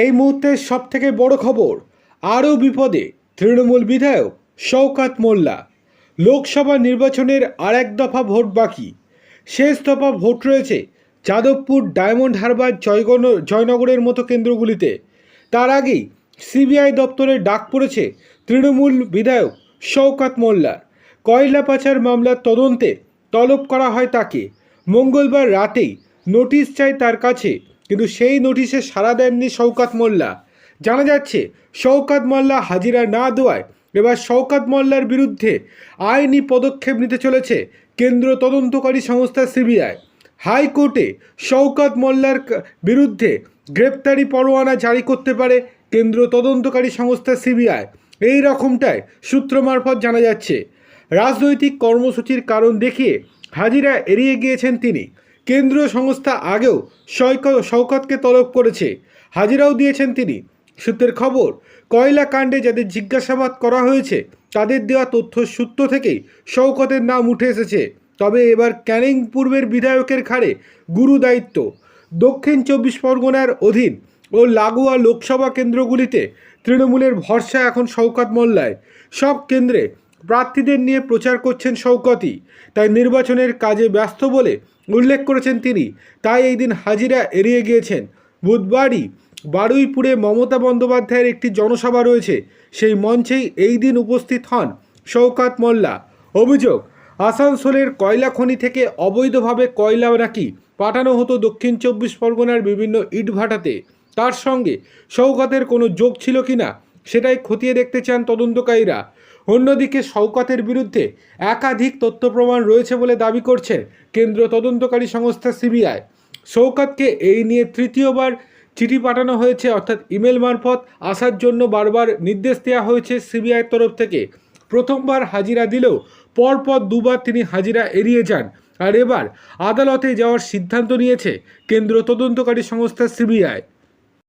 এই মুহূর্তের সব থেকে বড় খবর, আরও বিপদে, তৃণমূল বিধায়ক শওকাত মোল্লা। লোকসভা নির্বাচনের আর এক দফা ভোট বাকি। শেষ দফা ভোট রয়েছে যাদবপুর ডায়মন্ড হারবার জয়গণ জয়নগরের মতো কেন্দ্রগুলিতে। তার আগেই সিবিআই দপ্তরে ডাক পড়েছে তৃণমূল বিধায়ক শওকাত মোল্লার কয়লা পাচার মামলার তদন্তে তলব করা হয় তাকে। মঙ্গলবার রাতেই নোটিশ চাই তার কাছে কিন্তু সেই নোটিশে সাড়া দেননি শওকাত মোল্লা। জানা যাচ্ছে, শওকাত মোল্লা হাজিরা না দেওয়ায় এবার শওকাত মোল্লার বিরুদ্ধে আইনি পদক্ষেপ নিতে চলেছে কেন্দ্র তদন্তকারী সংস্থা সিবিআই। হাইকোর্টে শওকাত মোল্লার বিরুদ্ধে গ্রেপ্তারি পরোয়ানা জারি করতে পারে কেন্দ্র তদন্তকারী সংস্থা সিবিআই। এই রকমটাই সূত্র মারফত জানা যাচ্ছে। রাজনৈতিক কর্মসূচির কারণ দেখিয়ে হাজিরা এড়িয়ে গিয়েছেন তিনি। কেন্দ্রীয় সংস্থা আগেও শওকত শওকতকে তলব করেছে। হাজিরাও দিয়েছেন তিনি। সূত্রের খবর, কয়লা কাণ্ডে যাদের জিজ্ঞাসাবাদ করা হয়েছে, তাদের দেওয়া তথ্য সূত্র থেকেই শওকতের নাম উঠে এসেছে। তবে এবার ক্যানিং পূর্বের বিধায়কের ঘাড়ে গুরু দায়িত্ব। দক্ষিণ চব্বিশ পরগনার অধীন ও লাগোয়া লোকসভা কেন্দ্রগুলিতে তৃণমূলের ভরসা এখন শওকত মোল্লায়। সব কেন্দ্রে প্রার্থীদের নিয়ে প্রচার করছেন শওকতই। তাই নির্বাচনের কাজে ব্যস্ত বলে উল্লেখ করেছেন তিনি। তাই এই দিন হাজিরা এড়িয়ে গিয়েছেন। বুধবারই বারুইপুরে মমতা বন্দ্যোপাধ্যায়ের একটি জনসভা রয়েছে। সেই মঞ্চেই এই দিন উপস্থিত হন শওকাত মোল্লা। অভিযোগ, আসানসোলের কয়লা খনি থেকে অবৈধভাবে কয়লা নাকি পাঠানো হতো দক্ষিণ চব্বিশ পরগনার বিভিন্ন ইটভাটাতে। তার সঙ্গে শওকতের কোনো যোগ ছিল কিনা সেটাই খতিয়ে দেখতে চান তদন্তকারীরা। অন্যদিকে শওকতের বিরুদ্ধে একাধিক তথ্য প্রমাণ রয়েছে বলে দাবি করছে কেন্দ্র তদন্তকারী সংস্থা সিবিআই। শওকতকে এই নিয়ে তৃতীয়বার চিঠি পাঠানো হয়েছে, অর্থাৎ ইমেল মারফত আসার জন্য বারবার নির্দেশ দেওয়া হয়েছে সিবিআইয়ের তরফ থেকে। প্রথমবার হাজিরা দিলেও পরপর দুবার তিনি হাজিরা এড়িয়ে যান। আর এবার আদালতে যাওয়ার সিদ্ধান্ত নিয়েছে কেন্দ্র তদন্তকারী সংস্থা সিবিআই।